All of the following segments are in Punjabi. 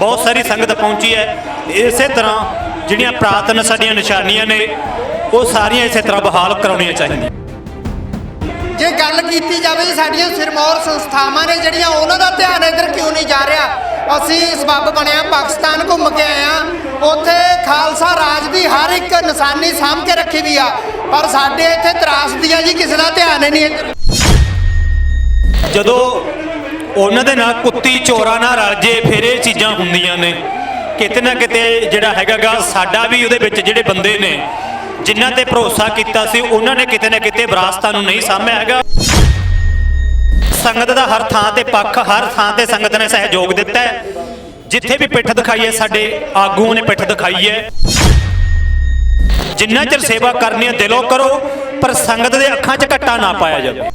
ਬਹੁਤ ਸਾਰੀ ਸੰਗਤ ਪਹੁੰਚੀ ਹੈ। ਇਸੇ ਤਰ੍ਹਾਂ ਜਿਹੜੀਆਂ ਪ੍ਰਾਤਨ ਸਾਡੀਆਂ ਨਿਸ਼ਾਨੀਆਂ ਨੇ ਉਹ ਸਾਰੀਆਂ ਇਸੇ ਤਰ੍ਹਾਂ ਬਹਾਲ ਕਰਾਉਣੀਆਂ ਚਾਹੀਦੀਆਂ। ਜੇ ਗੱਲ ਕੀਤੀ ਜਾਵੇ ਸਾਡੀਆਂ ਸਿਰਮੌਰ ਸੰਸਥਾਵਾਂ ਨੇ ਜਿਹੜੀਆਂ ਉਹਨਾਂ ਦਾ ਧਿਆਨ ਇੱਧਰ ਕਿਉਂ ਨਹੀਂ ਜਾ ਰਿਹਾ? ਅਸੀਂ ਸਬੱਬ ਬਣਿਆ ਪਾਕਿਸਤਾਨ ਘੁੰਮ ਕੇ ਆਏ ਆ ਉੱਥੇ ਖਾਲਸਾ ਰਾਜ ਦੀ ਹਰ ਇੱਕ ਨਿਸ਼ਾਨੀ ਸਾਂਭ ਕੇ ਰੱਖੀ ਵੀ ਆ। ਪਰ ਸਾਡੇ ਇੱਥੇ ਤਰਾਸਦੀ ਆ ਜੀ ਕਿਸੇ ਦਾ ਧਿਆਨ ਹੀ ਨਹੀਂ ਇੱਧਰ। ਜਦੋਂ ਉਹਨਾਂ ਦੇ ਨਾਲ ਕੁੱਤੀ ਚੋਰਾ ਨਾਲ ਰਲ ਜੇ, ਫਿਰ ਇਹ ਚੀਜ਼ਾਂ ਹੁੰਦੀਆਂ ਨੇ। ਕਿਤੇ ਨਾ ਕਿਤੇ ਜਿਹੜਾ ਹੈਗਾਗਾ ਸਾਡਾ ਵੀ ਉਹਦੇ ਵਿੱਚ ਜਿਹੜੇ ਬੰਦੇ ਨੇ, ਜਿਨ੍ਹਾਂ ਤੇ ਭਰੋਸਾ ਕੀਤਾ ਸੀ, ਉਹਨਾਂ ਨੇ ਕਿਤੇ ਨਾ ਕਿਤੇ ਵਿਰਾਸਤਾਂ ਨੂੰ ਨਹੀਂ ਸਾਂਭਿਆ ਹੈਗਾ। ਸੰਗਤ ਦਾ ਹਰ ਥਾਂ ਤੇ ਪੱਖ, ਹਰ ਥਾਂ ਤੇ ਸੰਗਤ ਨੇ ਸਹਿਯੋਗ ਦਿੱਤਾ ਜਿੱਥੇ ਵੀ ਪਿੱਠ ਦਿਖਾਈ ਹੈ, ਸਾਡੇ ਆਗੂਆਂ ਨੇ ਪਿੱਠ ਦਿਖਾਈ ਹੈ। ਜਿੰਨਾ ਚਿਰ ਸੇਵਾ ਕਰਨੀ ਹੈ ਦਿਲੋਂ ਕਰੋ, ਪਰ ਸੰਗਤ ਦੇ ਅੱਖਾਂ 'ਚ ਘੱਟਾ ਨਾ ਪਾਇਆ ਜਾਵੇ।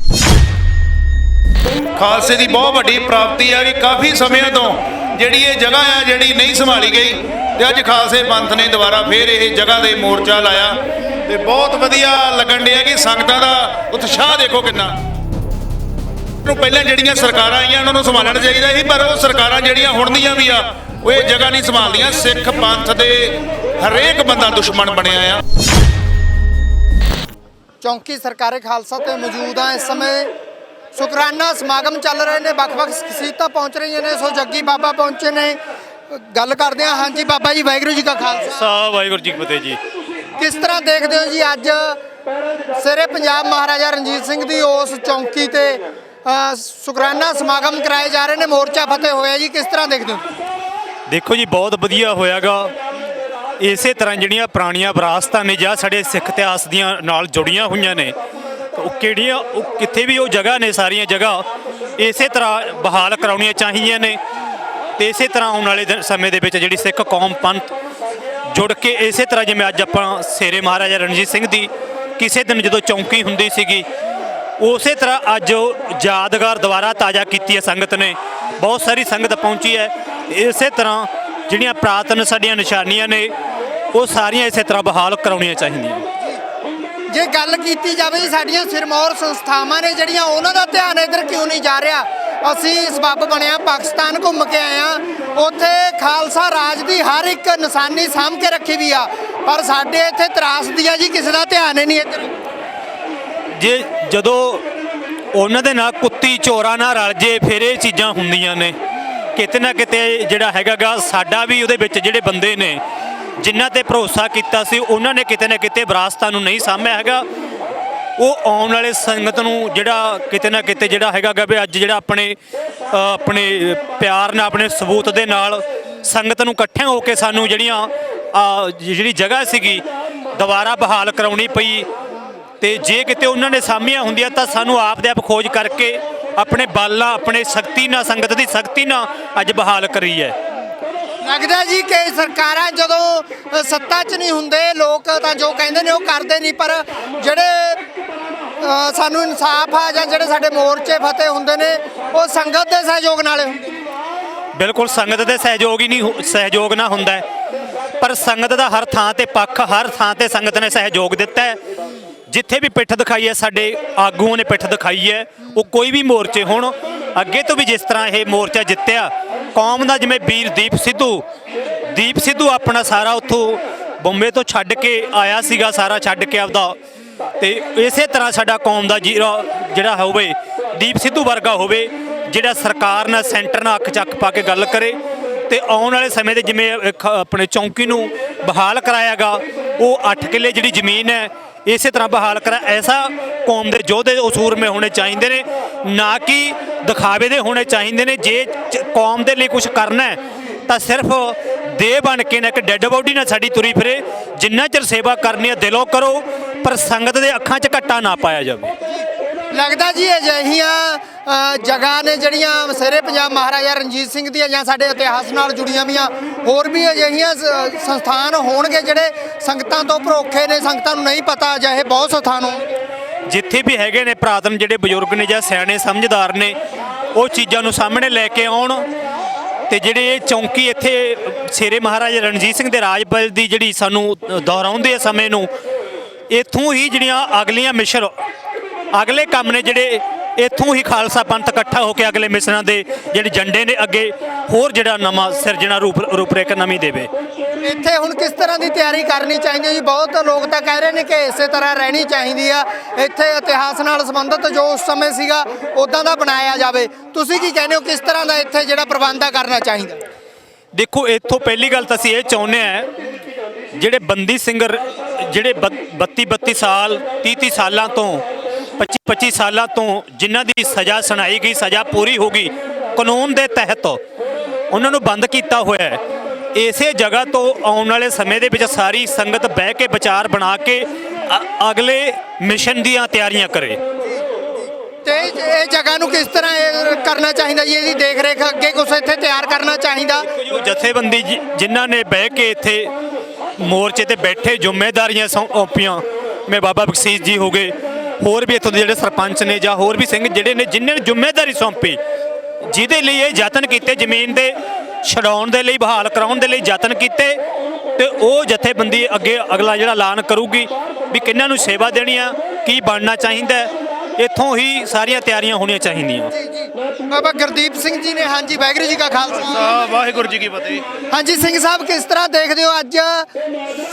ਖਾਲਸੇ ਦੀ ਬਹੁਤ ਵੱਡੀ ਪ੍ਰਾਪਤੀ ਆ ਕਿ ਕਾਫੀ ਸਮੇਂ ਤੋਂ ਜਿਹੜੀ ਇਹ ਜਗ੍ਹਾ ਆ, ਜਿਹੜੀ ਨਹੀਂ ਸੰਭਾਲੀ ਗਈ, ਤੇ ਅੱਜ ਖਾਲਸੇ ਪੰਥ ਨੇ ਦੁਬਾਰਾ ਫੇਰ ਇਹ ਜਗ੍ਹਾ ਦੇ ਮੋਰਚਾ ਲਾਇਆ। ਤੇ ਬਹੁਤ ਵਧੀਆ ਲੱਗਣ ਡਿਆ ਕਿ ਸੰਗਤਾਂ ਦਾ ਉਤਸ਼ਾਹ ਦੇਖੋ ਕਿੰਨਾ। ਨੂੰ ਪਹਿਲਾਂ ਜਿਹੜੀਆਂ ਸਰਕਾਰਾਂ ਆਈਆਂ, ਉਹਨਾਂ ਨੂੰ ਸੰਭਾਲਣਾ ਚਾਹੀਦਾ ਸੀ, ਪਰ ਉਹ ਸਰਕਾਰਾਂ ਜਿਹੜੀਆਂ ਹੁਣ ਦੀਆਂ ਵੀ ਆ, ਉਹ ਇਹ ਜਗ੍ਹਾ ਨਹੀਂ ਸੰਭਾਲਦੀਆਂ। ਸਿੱਖ ਪੰਥ ਦੇ ਹਰੇਕ ਬੰਦਾ ਦੁਸ਼ਮਣ ਬਣਿਆ ਆ। ਚੌਂਕੀ ਸਰਕਾਰੇ ਖਾਲਸਾ ਤੇ ਮੌਜੂਦ ਆ ਇਸ ਸਮੇਂ। ਸ਼ੁਕਰਾਨਾ ਸਮਾਗਮ ਚੱਲ ਰਹੇ ਨੇ ਵੱਖ-ਵੱਖ ਸ਼ਖਸੀਅਤਾਂ ਪਹੁੰਚ ਰਹੀਆਂ ਨੇ ਸੋ ਜੱਗੀ ਬਾਬਾ ਪਹੁੰਚੇ ਨੇ। ਗੱਲ ਕਰਦੇ ਆ ਹਾਂਜੀ ਬਾਬਾ ਜੀ ਵਾਹਿਗੁਰੂ ਜੀ ਕਾ ਖਾਲਸਾ। ਸਾ ਵਾਹਿਗੁਰੂ ਜੀ ਕੀ ਫਤਿਹ ਜੀ। ਕਿਸ ਤਰ੍ਹਾਂ ਦੇਖਦੇ ਹੋ ਜੀ ਅੱਜ ਸਿਰੇ ਪੰਜਾਬ ਮਹਾਰਾਜਾ ਰਣਜੀਤ ਸਿੰਘ ਦੀ ਉਸ ਚੌਂਕੀ ਤੇ ਸ਼ੁਕਰਾਨਾ ਸਮਾਗਮ ਕਰਾਏ ਜਾ ਰਹੇ ਨੇ ਮੋਰਚਾ ਫਤਿਹ ਹੋਇਆ ਜੀ ਕਿਸ ਤਰ੍ਹਾਂ ਦੇਖਦੇ ਹੋ? ਦੇਖੋ ਜੀ ਬਹੁਤ ਵਧੀਆ ਹੋਇਆਗਾ। ਇਸੇ ਤਰ੍ਹਾਂ ਜਿਹੜੀਆਂ ਪੁਰਾਣੀਆਂ ਵਿਰਾਸਤਾਂ ਨੇ ਜਾਂ ਸਾਡੇ ਸਿੱਖ ਇਤਿਹਾਸ ਦੀਆਂ ਨਾਲ ਜੁੜੀਆਂ ਹੋਈਆਂ ਨੇ ਉਹ ਕਿਹੜੀਆਂ, ਉਹ ਕਿੱਥੇ ਵੀ ਉਹ ਜਗ੍ਹਾ ਨੇ ਸਾਰੀਆਂ ਜਗ੍ਹਾ। ਇਸੇ ਤਰ੍ਹਾਂ ਬਹਾਲ ਕਰਾਉਣੀਆਂ ਚਾਹੀਦੀਆਂ ਨੇ। ਤੇ ਇਸੇ ਤਰ੍ਹਾਂ ਆਉਣ ਵਾਲੇ ਸਮੇਂ ਦੇ ਵਿੱਚ ਜਿਹੜੀ ਸਿੱਖ ਕੌਮ ਪੰਥ ਜੁੜ ਕੇ ਇਸੇ ਤਰ੍ਹਾਂ ਜਿਵੇਂ ਅੱਜ ਆਪਾਂ ਸੇਰੇ ਮਹਾਰਾਜਾ ਰਣਜੀਤ ਸਿੰਘ ਦੀ ਕਿਸੇ ਦਿਨ ਜਦੋਂ ਚੌਂਕੀ ਹੁੰਦੀ ਸੀਗੀ, ਉਸੇ ਤਰ੍ਹਾਂ ਅੱਜ ਉਹ ਯਾਦਗਾਰ ਦੁਬਾਰਾ ਤਾਜ਼ਾ ਕੀਤੀ ਹੈ ਸੰਗਤ ਨੇ। ਬਹੁਤ ਸਾਰੀ ਸੰਗਤ ਪਹੁੰਚੀ ਹੈ। ਇਸੇ ਤਰ੍ਹਾਂ ਜਿਹੜੀਆਂ ਪ੍ਰਾਤਨ ਸਾਡੀਆਂ ਨਿਸ਼ਾਨੀਆਂ ਨੇ, ਉਹ ਸਾਰੀਆਂ ਇਸੇ ਤਰ੍ਹਾਂ ਬਹਾਲ ਕਰਾਉਣੀਆਂ ਚਾਹੀਦੀਆਂ ਜੇ ਗੱਲ ਕੀਤੀ ਜਾਵੇ ਜੀ, ਸਾਡੀਆਂ ਸਿਰਮੌਰ ਸੰਸਥਾਵਾਂ ਨੇ ਜਿਹੜੀਆਂ ਉਹਨਾਂ ਦਾ ਧਿਆਨ ਇੱਧਰ ਕਿਉਂ ਨਹੀਂ ਜਾ ਰਿਹਾ? ਅਸੀਂ ਸਬੱਬ ਬਣਿਆ, ਪਾਕਿਸਤਾਨ ਘੁੰਮ ਕੇ ਆਏ ਆ ਉੱਥੇ ਖਾਲਸਾ ਰਾਜ ਦੀ ਹਰ ਇੱਕ ਨਿਸ਼ਾਨੀ ਸਾਂਭ ਕੇ ਰੱਖੀ ਵੀ ਆ। ਪਰ ਸਾਡੇ ਇੱਥੇ ਤਰਾਸਦੀ ਆ ਜੀ, ਕਿਸੇ ਦਾ ਧਿਆਨ ਹੀ ਨਹੀਂ ਇੱਧਰ। ਜੇ ਜਦੋਂ ਉਹਨਾਂ ਦੇ ਨਾਲ ਕੁੱਤੀ ਚੋਰਾਂ ਨਾਲ ਰਲ ਜੇ, ਫਿਰ ਇਹ ਚੀਜ਼ਾਂ ਹੁੰਦੀਆਂ ਨੇ। ਕਿਤੇ ਨਾ ਕਿਤੇ ਜਿਹੜਾ ਹੈਗਾਗਾ, ਸਾਡਾ ਵੀ ਉਹਦੇ ਵਿੱਚ ਜਿਹੜੇ ਬੰਦੇ ਨੇ ਜਿਨ੍ਹਾਂ ਤੇ ਭਰੋਸਾ ਕੀਤਾ ਸੀ, ਉਹਨਾਂ ਨੇ ਕਿਤੇ ਨਾ ਕਿਤੇ ਵਿਰਾਸਤਾਂ ਨੂੰ ਨਹੀਂ ਸਾਂਭਿਆ ਹੈਗਾ। ਉਹ ਆਉਣ ਵਾਲੇ ਸੰਗਤ ਨੂੰ ਜਿਹੜਾ ਕਿਤੇ ਨਾ ਕਿਤੇ ਜਿਹੜਾ ਹੈਗਾਗਾ ਵੀ ਅੱਜ ਜਿਹੜਾ ਆਪਣੇ ਆਪਣੇ ਪਿਆਰ ਨਾਲ, ਆਪਣੇ ਸਬੂਤ ਦੇ ਨਾਲ ਸੰਗਤ ਨੂੰ ਇਕੱਠਿਆਂ ਹੋ ਕੇ ਸਾਨੂੰ ਜਿਹੜੀਆਂ ਜਿਹੜੀ ਜਗ੍ਹਾ ਸੀਗੀ, ਦੁਬਾਰਾ ਬਹਾਲ ਕਰਾਉਣੀ ਪਈ। ਤੇ ਜੇ ਕਿਤੇ ਉਹਨਾਂ ਨੇ ਸਾਮੀਆਂ ਹੁੰਦੀਆਂ ਤਾਂ ਸਾਨੂੰ ਆਪ ਦੇ ਆਪ ਖੋਜ ਕਰਕੇ ਆਪਣੇ ਬਲ ਨਾਲ ਆਪਣੇ ਸ਼ਕਤੀ ਨਾਲ, ਸੰਗਤ ਦੀ ਸ਼ਕਤੀ ਨਾਲ ਅੱਜ ਬਹਾਲ ਕਰੀ ਹੈ। ਲੱਗਦਾ ਜੀ ਕਿ ਸਰਕਾਰਾਂ ਜਦੋਂ ਸੱਤਾ 'ਚ ਨਹੀਂ ਹੁੰਦੇ, ਲੋਕ ਤਾਂ ਜੋ ਕਹਿੰਦੇ ਨੇ ਉਹ ਕਰਦੇ ਨਹੀਂ, ਪਰ ਜਿਹੜੇ ਸਾਨੂੰ ਇਨਸਾਫ ਆ ਜਾਂ ਜਿਹੜੇ ਸਾਡੇ ਮੋਰਚੇ ਫਤਿਹ ਹੁੰਦੇ ਨੇ, ਉਹ ਸੰਗਤ ਦੇ ਸਹਿਯੋਗ ਨਾਲ ਹੁੰਦੇ ਬਿਲਕੁਲ ਸੰਗਤ ਦੇ ਸਹਿਯੋਗ ਹੀ ਨਹੀਂ ਹੁ- ਸਹਿਯੋਗ ਨਾ ਹੁੰਦਾ ਪਰ ਸੰਗਤ ਦਾ ਹਰ ਥਾਂ ਤੇ ਪੱਖ, ਹਰ ਥਾਂ ਤੇ ਸੰਗਤ ਨੇ ਸਹਿਯੋਗ ਦਿੱਤਾ ਹੈ। ਜਿੱਥੇ ਵੀ ਪਿੱਠ ਦਿਖਾਈ ਹੈ, ਸਾਡੇ ਆਗੂਆਂ ਨੇ ਪਿੱਠ ਦਿਖਾਈ ਹੈ। ਉਹ ਕੋਈ ਵੀ ਮੋਰਚੇ ਹੋਣ, ਅੱਗੇ ਤੋਂ ਵੀ ਜਿਸ ਤਰ੍ਹਾਂ ਇਹ ਮੋਰਚਾ ਜਿੱਤਿਆ ਕੌਮ ਦਾ ਜਿਵੇਂ ਵੀਰ ਦੀਪ ਸਿੱਧੂ ਦੀਪ ਸਿੱਧੂ ਆਪਣਾ ਸਾਰਾ ਉੱਥੋਂ ਬੰਬੇ ਤੋਂ ਛੱਡ ਕੇ ਆਇਆ ਸੀਗਾ, ਸਾਰਾ ਛੱਡ ਕੇ ਆਪਦਾ। ਤੇ ਇਸੇ ਤਰ੍ਹਾਂ ਸਾਡਾ ਕੌਮ ਦਾ ਜੀਰਾ ਜਿਹੜਾ ਹੋਵੇ, ਦੀਪ ਸਿੱਧੂ ਵਰਗਾ ਹੋਵੇ, ਜਿਹੜਾ ਸਰਕਾਰ ਨਾਲ ਸੈਂਟਰ ਨਾਲ ਅੱਖ ਚੱਕ ਪਾ ਕੇ ਗੱਲ ਕਰੇ ਤੇ ਆਉਣ ਵਾਲੇ ਸਮੇਂ ਦੇ ਜਿਵੇਂ ਇੱਕ ਆਪਣੇ ਚੌਂਕੀ ਨੂੰ ਬਹਾਲ ਕਰਾਇਆਗਾ, ਉਹ 8 ਕਿੱਲੇ ਜਿਹੜੀ ਜ਼ਮੀਨ ਹੈ ਇਸੇ ਤਰ੍ਹਾਂ ਬਹਾਲ ਕਰਾ ਐਸਾ ਕੌਮ ਦੇ ਯੋਧੇ ਉਸੂਰਮੇ ਹੋਣੇ ਚਾਹੀਦੇ ਨੇ, ਨਾ ਕਿ ਦਿਖਾਵੇ ਦੇ ਹੋਣੇ ਚਾਹੀਦੇ ਨੇ, ਜੇ ਕੌਮ ਦੇ ਲਈ ਕੁਝ ਕਰਨਾ ਹੈ, ਤਾਂ ਸਿਰਫ ਦੇਹ ਬਣ ਕੇ ਨਾ ਇੱਕ ਡੈੱਡ ਬੋਡੀ ਨਾਲ ਸਾਡੀ ਤੁਰੀ ਫਿਰੇ, ਜਿੰਨਾ ਚਿਰ ਸੇਵਾ ਕਰਨੀ ਹੈ ਦਿਲੋਂ ਕਰੋ, ਪਰ ਸੰਗਤ ਦੇ ਅੱਖਾਂ 'ਚ ਘੱਟਾ ਨਾ ਪਾਇਆ ਜਾਵੇ। ਲੱਗਦਾ ਜੀ ਅਜਿਹੀਆਂ ਜਗ੍ਹਾ ਨੇ ਜਿਹੜੀਆਂ ਸਿਰੇ ਪੰਜਾਬ ਮਹਾਰਾਜਾ ਰਣਜੀਤ ਸਿੰਘ ਦੀਆਂ ਜਾਂ ਸਾਡੇ ਇਤਿਹਾਸ ਨਾਲ ਜੁੜੀਆਂ ਵੀਆਂ ਹੋਰ ਵੀ ਅਜਿਹੀਆਂ ਸ- ਸੰਸਥਾਨ ਹੋਣਗੇ ਜਿਹੜੇ ਸੰਗਤਾਂ ਤੋਂ ਭਰੋਖੇ ਨੇ, ਸੰਗਤਾਂ ਨੂੰ ਨਹੀਂ ਪਤਾ ਅਜਿਹੇ ਬਹੁਤ ਸਥਾਨ ਹੋਣਗੇ ਜਿੱਥੇ ਵੀ ਹੈਗੇ ਨੇ ਪ੍ਰਾਤਨ ਜਿਹੜੇ ਬਜ਼ੁਰਗ ਨੇ ਜਾਂ ਸਿਆਣੇ ਸਮਝਦਾਰ ਨੇ, ਉਹ ਚੀਜ਼ਾਂ ਨੂੰ ਸਾਹਮਣੇ ਲੈ ਕੇ ਆਉਣ ਤੇ ਜਿਹੜੇ ਇਹ ਚੌਂਕੀ ਇੱਥੇ ਸ਼ੇਰੇ ਮਹਾਰਾਜਾ ਰਣਜੀਤ ਸਿੰਘ ਦੇ ਰਾਜਪਾਲ ਦੀ ਜਿਹੜੀ ਸਾਨੂੰ ਦੁਹਰਾਉਂਦੇ ਆ ਸਮੇਂ ਨੂੰ, ਇੱਥੋਂ ਹੀ ਜਿਹੜੀਆਂ ਅਗਲੀਆਂ ਮਿਸ਼ਨ ਅਗਲੇ ਕੰਮ ਨੇ ਜਿਹੜੇ ਇੱਥੋਂ ਹੀ ਖਾਲਸਾ ਪੰਥ ਇਕੱਠਾ ਹੋ ਕੇ ਅਗਲੇ ਮਿਸ਼ਨਾਂ ਦੇ ਜਿਹੜੇ ਝੰਡੇ ਨੇ ਅੱਗੇ ਹੋਰ ਜਿਹੜਾ ਨਵਾਂ ਸਿਰਜਣਾ ਰੂਪ ਰੂਪਰੇਖਾ ਨਵੀਂ ਦੇਵੇ। ਇੱਥੇ ਹੁਣ ਕਿਸ ਤਰ੍ਹਾਂ ਦੀ ਤਿਆਰੀ ਕਰਨੀ ਚਾਹੀਦੀ ਹੈ ਜੀ? ਬਹੁਤ ਲੋਕ ਤਾਂ ਕਹਿ ਰਹੇ ਨੇ ਕਿ ਇਸੇ ਤਰ੍ਹਾਂ ਰਹਿਣੀ ਚਾਹੀਦੀ ਆ। ਇੱਥੇ ਇਤਿਹਾਸ ਨਾਲ ਸੰਬੰਧਿਤ ਜੋ ਉਸ ਸਮੇਂ ਸੀਗਾ ਉਦਾਂ ਦਾ ਬਣਾਇਆ ਜਾਵੇ। ਤੁਸੀਂ ਕੀ ਕਹਿੰਦੇ ਹੋ ਕਿਸ ਤਰ੍ਹਾਂ ਦਾ ਇੱਥੇ ਜਿਹੜਾ ਪ੍ਰਬੰਧ ਆ ਕਰਨਾ ਚਾਹੀਦਾ? ਦੇਖੋ ਇੱਥੋਂ ਪਹਿਲੀ ਗੱਲ ਤਾਂ ਅਸੀਂ ਇਹ ਚਾਹੁੰਦੇ ਆ ਜਿਹੜੇ ਬੰਦੀ ਸਿੰਘ ਰ- ਜਿਹੜੇ 32 32 ਸਾਲ 30 30 ਸਾਲਾਂ ਤੋਂ 25 25 ਸਾਲਾਂ ਤੋਂ ਜਿਨ੍ਹਾਂ ਦੀ ਸਜ਼ਾ ਸੁਣਾਈ ਗਈ ਸਜ਼ਾ ਪੂਰੀ ਹੋ ਗਈ ਕਾਨੂੰਨ ਦੇ ਤਹਿਤ ਉਹਨਾਂ ਨੂੰ ਬੰਦ ਕੀਤਾ ਹੋਇਆ ਹੈ। ਇਸੇ ਜਗ੍ਹਾ ਤੋਂ ਆਉਣ ਵਾਲੇ ਸਮੇਂ ਦੇ ਵਿੱਚ ਸਾਰੀ ਸੰਗਤ ਬਹਿ ਕੇ ਵਿਚਾਰ ਬਣਾ ਕੇ ਅਗਲੇ ਮਿਸ਼ਨ ਦੀਆਂ ਤਿਆਰੀਆਂ ਕਰੇ। ਤੇ ਇਹ ਜਗ੍ਹਾ ਨੂੰ ਕਿਸ ਤਰ੍ਹਾਂ ਇਹ ਕਰਨਾ ਚਾਹੀਦਾ ਜੀ? ਇਹਦੀ ਦੇਖ ਰੇਖ ਅੱਗੇ ਕੁਝ ਇੱਥੇ ਤਿਆਰ ਕਰਨਾ ਚਾਹੀਦਾ? ਜਥੇਬੰਦੀ ਜਿਨ੍ਹਾਂ ਨੇ ਬਹਿ ਕੇ ਇੱਥੇ ਮੋਰਚੇ ਤੇ ਬੈਠੇ ਜ਼ਿੰਮੇਵਾਰੀਆਂ ਸੌਂਪੀਆਂ ਮੈਂ ਬਾਬਾ ਬਖਸ਼ੀਸ਼ ਜੀ ਹੋ ਗਏ ਹੋਰ ਵੀ ਇੱਥੋਂ ਦੇ ਜਿਹੜੇ ਸਰਪੰਚ ਨੇ ਜਾਂ ਹੋਰ ਵੀ ਸਿੰਘ ਜਿਹੜੇ ਨੇ, ਜਿਨ੍ਹਾਂ ਨੇ ਜ਼ਿੰਮੇਵਾਰੀ ਸੌਂਪੀ, ਜਿਹਦੇ ਲਈ ਇਹ ਯਤਨ ਕੀਤੇ, ਜ਼ਮੀਨ ਦੇ ਛਡਾਉਣ ਦੇ ਲਈ, ਬਹਾਲ ਕਰਾਉਣ ਦੇ ਲਈ ਯਤਨ ਕੀਤੇ ਤੇ ਉਹ ਜਥੇਬੰਦੀ ਅੱਗੇ ਅਗਲਾ ਜਿਹੜਾ ਐਲਾਨ ਕਰੂਗੀ ਵੀ ਕਿੰਨਾਂ ਨੂੰ ਸੇਵਾ ਦੇਣੀ ਆ, ਕੀ ਬਣਨਾ ਚਾਹੀਦਾ ਇੱਥੋਂ ਹੀ ਸਾਰੀਆਂ ਤਿਆਰੀਆਂ ਹੋਣੀਆਂ ਚਾਹੀਦੀਆਂ। ਬਾਬਾ ਗੁਰਦੀਪ ਸਿੰਘ ਜੀ ਨੇ ਹਾਂਜੀ ਵਾਹਿਗੁਰੂ ਜੀ ਕਾ ਖਾਲਸਾ। ਵਾਹਿਗੁਰੂ ਜੀ ਕੀ ਫਤਿਹ। ਹਾਂਜੀ ਸਿੰਘ ਸਾਹਿਬ ਕਿਸ ਤਰ੍ਹਾਂ ਦੇਖਦੇ ਹੋ ਅੱਜ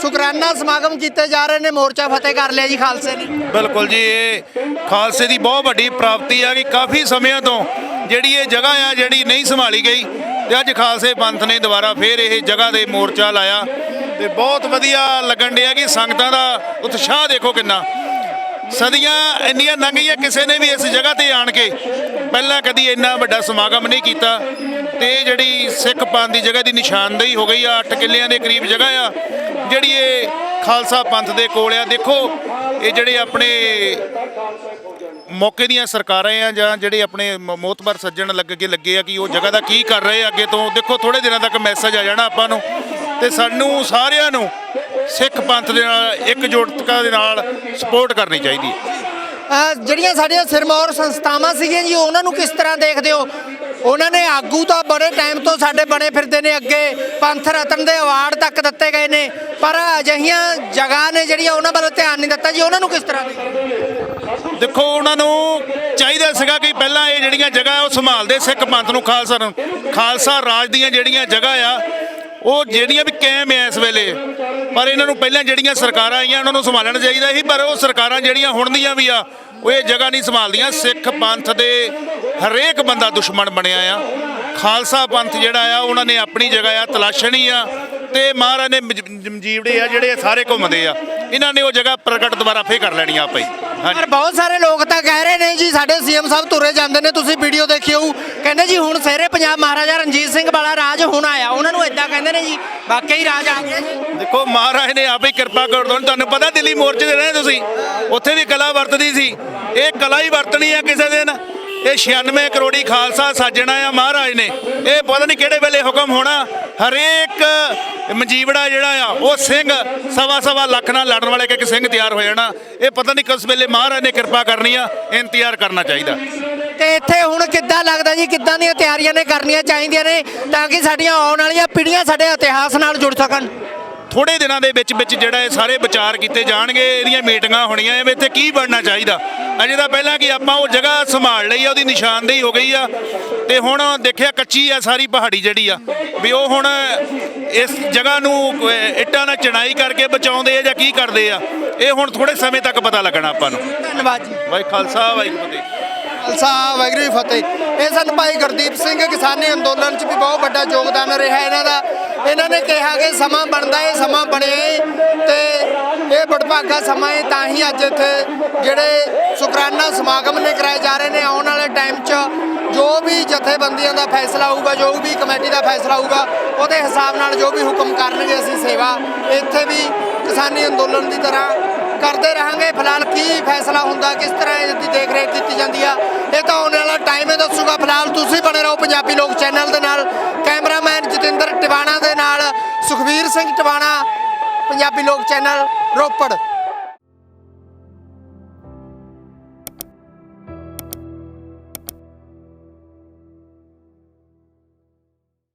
ਸ਼ੁਕਰਾਨਾ ਸਮਾਗਮ ਕੀਤੇ ਜਾ ਰਹੇ ਨੇ? ਮੋਰਚਾ ਫਤਿਹ ਕਰ ਲਿਆ ਜੀ ਖਾਲਸੇ ਨੇ ਬਿਲਕੁਲ ਜੀ ਇਹ ਖਾਲਸੇ ਦੀ ਬਹੁਤ ਵੱਡੀ ਪ੍ਰਾਪਤੀ ਆ ਕਿ ਕਾਫੀ ਸਮਿਆਂ ਤੋਂ ਜਿਹੜੀ ਇਹ ਜਗ੍ਹਾ ਆ ਜਿਹੜੀ ਨਹੀਂ ਸੰਭਾਲੀ ਗਈ ਤੇ ਅੱਜ ਖਾਲਸੇ ਪੰਥ ਨੇ ਦੁਬਾਰਾ ਫੇਰ ਇਹ ਜਗ੍ਹਾ ਦੇ ਮੋਰਚਾ ਲਾਇਆ। ਤੇ ਬਹੁਤ ਵਧੀਆ ਲੱਗਣ ਡਿਆ ਕਿ ਸੰਗਤਾਂ ਦਾ ਉਤਸ਼ਾਹ ਦੇਖੋ ਕਿੰਨਾ। ਸਦੀਆਂ ਇੰਨੀਆਂ ਲੰਘ ਗਈਆਂ ਕਿਸੇ ਨੇ ਵੀ ਇਸ ਜਗ੍ਹਾ ਤੇ ਆਣ ਕੇ ਪਹਿਲਾਂ ਕਦੀ ਇੰਨਾ ਵੱਡਾ ਸਮਾਗਮ ਨਹੀਂ ਕੀਤਾ ਤੇ ਇਹ ਜਿਹੜੀ ਸਿੱਖ ਪੰਥ ਦੀ ਜਗ੍ਹਾ ਦੀ ਨਿਸ਼ਾਨਦੇਹੀ ਹੋ ਗਈ ਆ 8 ਕਿੱਲਿਆਂ ਦੇ ਕਰੀਬ ਜਗ੍ਹਾ ਆ, ਜਿਹੜੀ ਇਹ ਖਾਲਸਾ ਪੰਥ ਦੇ ਕੋਲ ਆ। ਦੇਖੋ, ਇਹ ਜਿਹੜੇ ਆਪਣੇ ਮੌਕੇ ਦੀਆਂ ਸਰਕਾਰਾਂ ਆ ਜਾਂ ਜਿਹੜੇ ਆਪਣੇ ਮ- ਮੋਤਬਰ ਸੱਜਣ ਲੱਗ ਕੇ ਲੱਗੇ ਆ ਕਿ ਉਹ ਜਗ੍ਹਾ ਦਾ ਕੀ ਕਰ ਰਹੇ ਆ, ਅੱਗੇ ਤੋਂ ਦੇਖੋ ਥੋੜੇ ਦਿਨਾਂ ਤੱਕ ਮੈਸੇਜ ਆ ਜਾਣਾ ਆਪਾਂ ਨੂੰ ਤੇ ਸਾਨੂੰ ਸਾਰਿਆਂ ਨੂੰ ਸਿੱਖ ਪੰਥ ਦੇ ਨਾਲ ਇਕਜੁੱਟਤਾ ਦੇ ਨਾਲ ਸਪੋਰਟ ਕਰਨੀ ਚਾਹੀਦੀ ਹੈ। ਜਿਹੜੀਆਂ ਸਾਡੀਆਂ ਸਿਰਮੌਰ ਸੰਸਥਾਵਾਂ ਸੀਗੀਆਂ ਜੀ ਉਹਨਾਂ ਨੂੰ ਕਿਸ ਤਰ੍ਹਾਂ ਦੇਖਦੇ ਹੋ? ਉਹਨਾਂ ਨੇ ਆਗੂ ਤਾਂ ਬੜੇ ਟਾਈਮ ਤੋਂ ਸਾਡੇ ਬਣੇ ਫਿਰਦੇ ਨੇ ਅੱਗੇ ਪੰਥ ਰਤਨ ਦੇ ਅਵਾਰਡ ਤੱਕ ਦਿੱਤੇ ਗਏ ਨੇ ਪਰ ਅਜਿਹੀਆਂ ਜਗ੍ਹਾ ਨੇ ਜਿਹੜੀਆਂ ਉਹਨਾਂ ਵੱਲ ਧਿਆਨ ਨਹੀਂ ਦਿੱਤਾ ਜੀ ਉਹਨਾਂ ਨੂੰ ਕਿਸ ਤਰ੍ਹਾਂ ਦੇਖੋ ਉਹਨਾਂ ਨੂੰ ਚਾਹੀਦਾ ਸੀਗਾ ਕਿ ਪਹਿਲਾਂ ਇਹ ਜਿਹੜੀਆਂ ਜਗ੍ਹਾ ਉਹ ਸੰਭਾਲਦੇ ਸਿੱਖ ਪੰਥ ਨੂੰ ਖਾਲਸਾ ਨੂੰ ਖਾਲਸਾ ਰਾਜ ਦੀਆਂ ਜਿਹੜੀਆਂ ਜਗ੍ਹਾ ਆ ਉਹ ਜਿਹੜੀਆਂ ਵੀ ਕਾਇਮ ਐ ਇਸ ਵੇਲੇ ਪਰ ਇਹਨਾਂ ਨੂੰ ਪਹਿਲਾਂ ਜਿਹੜੀਆਂ ਸਰਕਾਰਾਂ ਆਈਆਂ, ਉਹਨਾਂ ਨੂੰ ਸੰਭਾਲਣਾ ਚਾਹੀਦਾ ਸੀ, ਪਰ ਉਹ ਸਰਕਾਰਾਂ ਜਿਹੜੀਆਂ ਹੁਣ ਦੀਆਂ ਵੀ ਆ, ਉਹ ਇਹ ਜਗ੍ਹਾ ਨਹੀਂ ਸੰਭਾਲਦੀਆਂ। ਸਿੱਖ ਪੰਥ ਦੇ ਹਰੇਕ ਬੰਦਾ ਦੁਸ਼ਮਣ ਬਣਿਆ ਆ। ਖਾਲਸਾ ਪੰਥ ਜਿਹੜਾ ਆ, ਉਹਨਾਂ ਨੇ ਆਪਣੀ ਜਗ੍ਹਾ ਆ, ਤਲਾਸ਼ਣੀ ਆ। ਤੇ ਮਹਾਰਾਜ ਨੇ ਮਜ- ਮਜੀਵੜੇ ਆ ਜਿਹੜੇ ਸਾਰੇ ਘੁੰਮਦੇ ਆ। ਇਹਨਾਂ ਨੇ ਉਹ ਜਗ੍ਹਾ ਪ੍ਰਗਟ ਦੁਬਾਰਾ ਫੇਰ ਕਰ ਲੈਣੀ ਆ ਆਪੇ ਹੀ। ਪਰ ਬਹੁਤ ਸਾਰੇ ਲੋਕ ਤਾਂ ਕਹਿ ਰਹੇ ਨੇ ਜੀ ਸਾਡੇ ਸੀਐਮ ਸਾਹਿਬ ਤੁਰੇ ਜਾਂਦੇ ਨੇ ਤੁਸੀਂ ਵੀਡੀਓ ਦੇਖਿਓ। ਕਹਿੰਦੇ ਜੀ ਹੁਣ ਸਹਿਰੇ ਪੰਜਾਬ ਮਹਾਰਾਜਾ ਰਣਜੀਤ ਸਿੰਘ ਵਾਲਾ ਰਾਜ ਹੁਣ ਆਇਆ। ਉਹਨਾਂ ਨੂੰ ਇਦਾਂ ਕਹਿੰਦੇ ਨੇ ਜੀ ਵਾਕਈ ਰਾਜ ਆ ਗਿਆ ਜੀ। ਦੇਖੋ ਮਹਾਰਾਜ ਨੇ ਆਪੇ ਕਿਰਪਾ ਕਰ। ਦੋ ਤੁਹਾਨੂੰ ਪਤਾ ਦਿੱਲੀ ਮੋਰਚੇ ਤੇ ਰਹੇ ਤੁਸੀਂ? ਉੱਥੇ ਵੀ ਕਲਾ ਵਰਤਦੀ ਸੀ। ਇਹ ਕਲਾ ਹੀ ਵਰਤਣੀ ਆ ਕਿਸੇ ਦਿਨ। ਇਹ 96 ਕਰੋੜੀ ਖਾਲਸਾ ਸਾਜਣਾ ਆ ਮਹਾਰਾਜ ਨੇ। ਇਹ ਪਤਾ ਨਹੀਂ ਕਿਹੜੇ ਵੇਲੇ ਹੁਕਮ ਹੋਣਾ। ਹਰੇਕ ਮਜੀਵੜਾ ਜਿਹੜਾ ਆ, ਉਹ ਸਿੰਘ ਸਵਾ ਸਵਾ ਲੱਖ ਨਾਲ ਲੜਨ ਵਾਲੇ ਇੱਕ ਇੱਕ ਸਿੰਘ ਤਿਆਰ ਹੋ ਜਾਣਾ। ਇਹ ਪਤਾ ਨਹੀਂ ਕਿਸ ਵੇਲੇ ਮਹਾਰਾਜ ਨੇ ਕਿਰਪਾ ਕਰਨੀ ਆ, ਇੰਤਜ਼ਾਰ ਕਰਨਾ ਚਾਹੀਦਾ। ਤੇ ਇੱਥੇ ਹੁਣ ਕਿੱਦਾਂ ਲੱਗਦਾ ਜੀ, ਕਿੱਦਾਂ ਦੀਆਂ ਤਿਆਰੀਆਂ ਨੇ ਕਰਨੀਆਂ ਚਾਹੀਦੀਆਂ ਨੇ ਤਾਂ ਕਿ ਸਾਡੀਆਂ ਆਉਣ ਵਾਲੀਆਂ ਪੀੜ੍ਹੀਆਂ ਸਾਡੇ ਇਤਿਹਾਸ ਨਾਲ ਜੁੜ ਸਕਣ? ਥੋੜੇ ਦਿਨਾਂ ਦੇ ਵਿੱਚ ਵਿੱਚ ਜਿਹੜਾ ਇਹ ਸਾਰੇ ਵਿਚਾਰ ਕੀਤੇ ਜਾਣਗੇ ਇਹਦੀਆਂ ਮੀਟਿੰਗਾਂ ਹੋਣੀਆਂ ਇਹ ਇੱਥੇ ਕੀ ਬਣਨਾ ਚਾਹੀਦਾ? ਅਜੇ ਤਾਂ ਪਹਿਲਾਂ ਕਿ ਆਪਾਂ ਉਹ ਜਗ੍ਹਾ ਸੰਭਾਲ ਲਈ ਆ ਉਹਦੀ ਨਿਸ਼ਾਨਦੇਹੀ ਹੋ ਗਈ ਆ। ਤੇ ਹੁਣ ਦੇਖਿਆ ਕੱਚੀ ਆ ਸਾਰੀ ਪਹਾੜੀ ਜਿਹੜੀ ਆ ਵੀ ਉਹ ਹੁਣ ਇਸ ਜਗ੍ਹਾ ਨੂੰ ਇੱਟਾਂ ਨਾਲ ਚਣਾਈ ਕਰਕੇ ਬਚਾਉਂਦੇ ਆ ਜਾਂ ਕੀ ਕਰਦੇ ਆ ਇਹ ਹੁਣ ਥੋੜੇ ਸਮੇਂ ਤੱਕ ਪਤਾ ਲੱਗਣਾ ਆਪਾਂ ਨੂੰ। ਧੰਨਵਾਦ ਜੀ। ਵਾਹਿ ਖਾਲਸਾ ਵਾਹਿਗੁਰੂ ਫਤਿਹ। ਖਾਲਸਾ ਵਾਹਿਗੁਰੂ ਜੀ ਫਤਿਹ। ਇਹ ਸਨ ਭਾਈ ਗੁਰਦੀਪ ਸਿੰਘ ਕਿਸਾਨੀ ਅੰਦੋਲਨ 'ਚ ਵੀ ਬਹੁਤ ਵੱਡਾ ਯੋਗਦਾਨ ਰਿਹਾ ਇਹਨਾਂ ਦਾ। ਇਹਨਾਂ ਨੇ ਕਿਹਾ ਕਿ ਸਮਾਂ ਬਣਦਾ ਹੈ ਸਮਾਂ ਬਣਿਆ ਹੈ ਤੇ ਇਹ ਬੜਭਾਗਾ ਸਮਾਂ ਹੈ ਤਾਂ ਹੀ ਅੱਜ ਇੱਥੇ ਜਿਹੜੇ ਸ਼ੁਕਰਾਨਾ ਸਮਾਗਮ ਨੇ ਕਰਾਏ ਜਾ ਰਹੇ ਨੇ। ਆਉਣ ਵਾਲੇ ਟਾਈਮ 'ਚ ਜੋ ਵੀ ਜਥੇਬੰਦੀਆਂ ਦਾ ਫੈਸਲਾ ਹੋਊਗਾ, ਜੋ ਵੀ ਕਮੇਟੀ ਦਾ ਫੈਸਲਾ ਹੋਊਗਾ, ਉਹਦੇ ਹਿਸਾਬ ਨਾਲ ਜੋ ਵੀ ਹੁਕਮ ਕਰਨਗੇ, ਅਸੀਂ ਸੇਵਾ ਇੱਥੇ ਵੀ ਕਿਸਾਨੀ ਅੰਦੋਲਨ ਦੀ ਤਰ੍ਹਾਂ ਕਰਦੇ ਰਹਾਂਗੇ। ਫਿਲਹਾਲ ਕੀ ਫੈਸਲਾ ਹੁੰਦਾ, ਕਿਸ ਤਰ੍ਹਾਂ ਇਹਦੀ ਦੇਖ ਰੇਖ ਕੀਤੀ ਜਾਂਦੀ ਆ, ਇਹ ਤਾਂ ਆਉਣ ਵਾਲਾ ਟਾਈਮ ਹੀ ਦੱਸੂਗਾ। ਫਿਲਹਾਲ ਤੁਸੀਂ ਬਣੇ ਰਹੋ ਪੰਜਾਬੀ ਲੋਕ ਚੈਨਲ ਦੇ ਨਾਲ। ਕੈਮਰਾਮੈਨ ਜਤਿੰਦਰ ਟਿਵਾਣਾ ਦੇ ਨਾਲ। ਸੁਖਵੀਰ ਸਿੰਘ ਟਿਵਾਣਾ, ਪੰਜਾਬੀ ਲੋਕ ਚੈਨਲ ਰੋਪੜ।